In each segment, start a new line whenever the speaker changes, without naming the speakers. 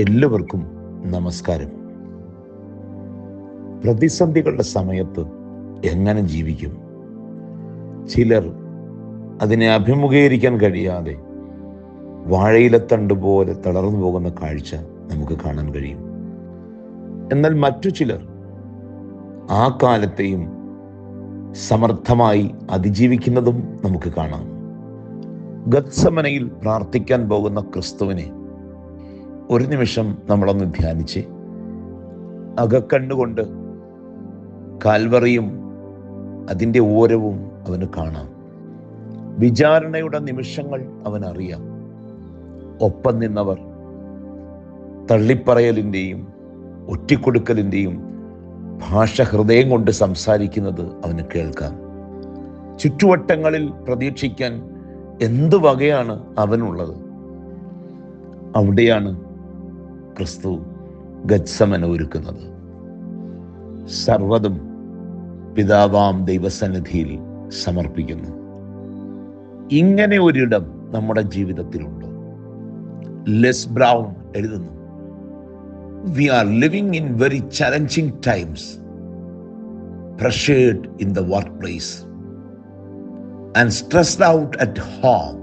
എല്ലാവർക്കും നമസ്കാരം. പ്രതിസന്ധികളുടെ സമയത്ത് എങ്ങനെ ജീവിക്കും? ചിലർ അതിനെ അഭിമുഖീകരിക്കാൻ കഴിയാതെ വാഴയിലത്തണ്ട് പോലെ തളർന്നു പോകുന്ന കാഴ്ച നമുക്ക് കാണാൻ കഴിയും. എന്നാൽ മറ്റു ചിലർ ആ കാലത്തെയും സമർത്ഥമായി അതിജീവിക്കുന്നതും നമുക്ക് കാണാം. ഗത്സമനയിൽ പ്രാർത്ഥിക്കാൻ പോകുന്ന ക്രിസ്തുവിനെ ഒരു നിമിഷം നമ്മളൊന്ന് ധ്യാനിച്ച് അകക്കണ്ണുകൊണ്ട് കാൽവറിയും അതിന്റെ ഓരവും അവന് കാണാം. വിചാരണയുടെ നിമിഷങ്ങൾ അവൻ അറിയാം ഒപ്പം നിന്നവർ തള്ളിപ്പറയലിന്റെയും ഒറ്റിക്കൊടുക്കലിന്റെയും ഭാഷ ഹൃദയം കൊണ്ട് സംസാരിക്കുന്നത് അവന് കേൾക്കാം. ചുറ്റുവട്ടങ്ങളിൽ പ്രതീക്ഷിക്കാൻ എന്ത് വകയാണ് അവനുള്ളത്? അവിടെയാണ് ക്രിസ്തു ഗത്സമന ഒരുക്കുന്നത്. സർവതും പിതാവാം ദൈവസന്നിധിയിൽ സമർപ്പിക്കുന്നു. ഇങ്ങനെ ഒരിടം നമ്മുടെ ജീവിതത്തിലുണ്ടോ. ലെസ് ബ്രൗൺ എഴുതുന്നു. We are living in very challenging times pressured in the work place and stressed out at home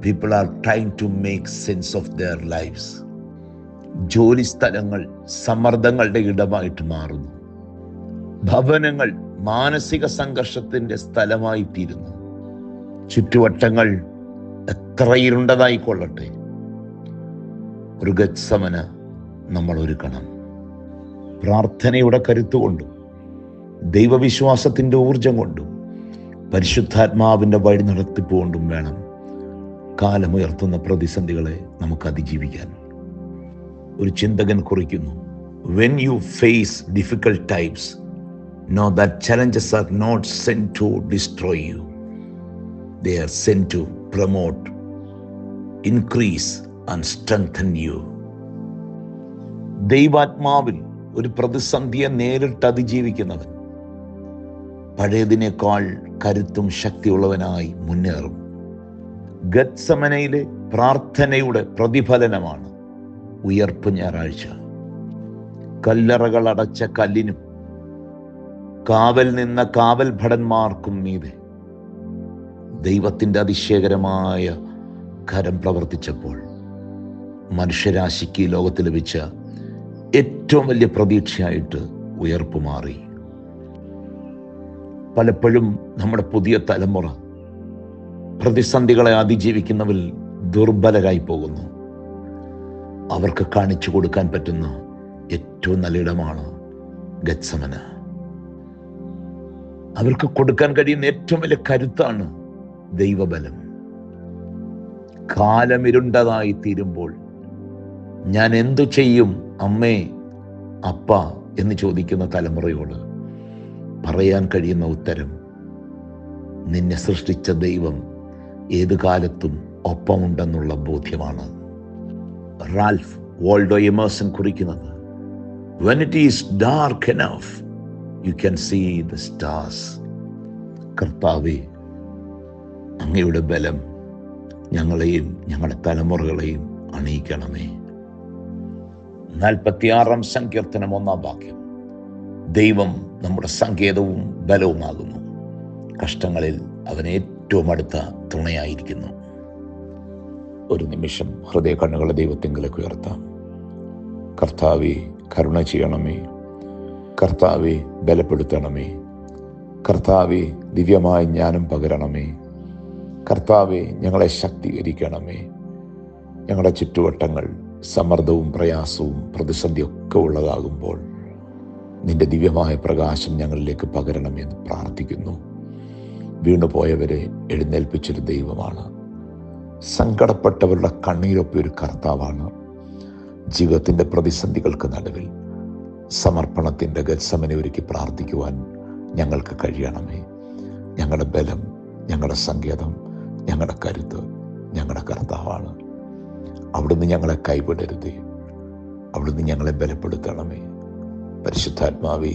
people are trying to make sense of their lives ജോലി സ്ഥലങ്ങൾ സമ്മർദ്ദങ്ങളുടെ ഇടമായിട്ട് മാറുന്നു. ഭവനങ്ങൾ മാനസിക സംഘർഷത്തിന്റെ സ്ഥലമായി തീരുന്നു ചുറ്റുവട്ടങ്ങൾ എത്ര ഇരുണ്ടതായിക്കൊള്ളട്ടെ ഒരു ഗത്സമന നമ്മൾ ഒരുക്കണം. പ്രാർത്ഥനയുടെ കരുത്തുകൊണ്ടും ദൈവവിശ്വാസത്തിന്റെ ഊർജം കൊണ്ടും പരിശുദ്ധാത്മാവിന്റെ വഴി നടത്തിപ്പ് കൊണ്ടും വേണം കാലമുയർത്തുന്ന പ്രതിസന്ധികളെ നമുക്ക് അതിജീവിക്കാൻ. ഒരു ചിന്തകൻ കുറിക്കുന്നു. When you face difficult times know that challenges are not sent to destroy you they are sent to promote increase and strengthen you ദൈവാത്മാവിൽ ഒരു പ്രതിസന്ധിയെ നേരിട്ട് അതിജീവിക്കുന്നവൻ പഴയതിനേക്കാൾ കരുത്തും ശക്തിയുള്ളവനായി മുന്നേറും. ഗത്സമനയിലെ പ്രാർത്ഥനയുടെ പ്രതിഫലനമാണ് ഉയർപ്പ് ഞായറാഴ്ച. കല്ലറകൾ അടച്ച കല്ലിനും കാവൽ നിന്ന കാവൽ ഭടന്മാർക്കും മീതെ ദൈവത്തിന്റെ അതിശയകരമായ കരം പ്രവർത്തിച്ചപ്പോൾ മനുഷ്യരാശിക്ക് ലോകത്ത് ലഭിച്ച ഏറ്റവും വലിയ പ്രതീക്ഷയായിട്ട് ഉയർപ്പ് മാറി. പലപ്പോഴും നമ്മുടെ പുതിയ തലമുറ പ്രതിസന്ധികളെ അതിജീവിക്കുന്നവരിൽ ദുർബലരായി പോകുന്നു. അവർക്ക് കാണിച്ചു കൊടുക്കാൻ പറ്റുന്ന ഏറ്റവും നല്ല ഇടമാണ് ഗത്സമന. അവർക്ക് കൊടുക്കാൻ കഴിയുന്ന ഏറ്റവും വലിയ കരുത്താണ് ദൈവബലം. കാലമിരുണ്ടതായി തീരുമ്പോൾ ഞാൻ എന്തു ചെയ്യും അമ്മേ അപ്പ എന്ന് ചോദിക്കുന്ന തലമുറയോട് പറയാൻ കഴിയുന്ന ഉത്തരം നിന്നെ സൃഷ്ടിച്ച ദൈവം ഏത് കാലത്തും ഒപ്പമുണ്ടെന്നുള്ള ബോധ്യമാണ്. റാൽഫ് വോൾഡോ എമേഴ്സൺ കുറിക്കുന്നത്. When it is dark enough you can see the stars കർത്താവെ അങ്ങയുടെ ബലം ഞങ്ങളെയും ഞങ്ങളുടെ തലമുറകളെയും അണിയിക്കണമേ. നാൽപ്പത്തിയാറാം സങ്കീർത്തനം ഒന്നാം വാക്യം. ദൈവം നമ്മുടെ സങ്കേതവും ബലവുമാകുന്നു. കഷ്ടങ്ങളിൽ അവൻ ഏറ്റവും അടുത്ത തുണയായിരിക്കുന്നു. ഒരു നിമിഷം ഹൃദയ കണ്ണുകളെ ദൈവത്തെങ്കിലേക്ക് ഉയർത്താം. കർത്താവെ കരുണ ചെയ്യണമേ. കർത്താവെ ബലപ്പെടുത്തണമേ. കർത്താവെ ദിവ്യമായ ജ്ഞാനം പകരണമേ. കർത്താവെ ഞങ്ങളെ ശക്തീകരിക്കണമേ. ഞങ്ങളുടെ ചുറ്റുവട്ടങ്ങൾ സമ്മർദ്ദവും പ്രയാസവും പ്രതിസന്ധിയൊക്കെ ഉള്ളതാകുമ്പോൾ നിന്റെ ദിവ്യമായ പ്രകാശം ഞങ്ങളിലേക്ക് പകരണമെന്ന് പ്രാർത്ഥിക്കുന്നു. വീണുപോയവരെ എഴുന്നേൽപ്പിച്ചൊരു ദൈവമാണ്. സങ്കടപ്പെട്ടവരുടെ കണ്ണീരൊപ്പി ഒരു കർത്താവാണ്. ജീവിതത്തിന്റെ പ്രതിസന്ധികൾക്ക് നടുവിൽ സമർപ്പണത്തിന്റെ ഗത്സമനെ ഒരുക്കി പ്രാർത്ഥിക്കുവാൻ ഞങ്ങൾക്ക് കഴിയണമേ. ഞങ്ങളുടെ ബലം ഞങ്ങളുടെ സങ്കേതം ഞങ്ങളുടെ കരുത്ത് ഞങ്ങളുടെ കർത്താവാണ്. അവിടുന്ന് ഞങ്ങളെ കൈവിടരുതേ. അവിടുന്ന് ഞങ്ങളെ ബലപ്പെടുത്തണമേ. പരിശുദ്ധാത്മാവേ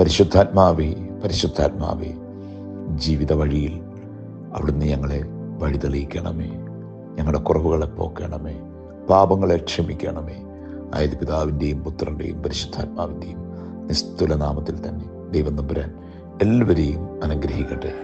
പരിശുദ്ധാത്മാവേ പരിശുദ്ധാത്മാവേ ജീവിത വഴിയിൽ അവിടുന്ന് ഞങ്ങളെ വഴി തെളിയിക്കണമേ. ഞങ്ങളുടെ കുറവുകളെ പോക്കണമേ. പാപങ്ങളെ ക്ഷമിക്കണമേ. അതായത് പിതാവിന്റെയും പുത്രന്റെയും പരിശുദ്ധാത്മാവിന്റെയും നിസ്തുലനാമത്തിൽ തന്നെ ദൈവം നമ്പുരാൻ എല്ലാവരെയും അനുഗ്രഹിക്കട്ടെ.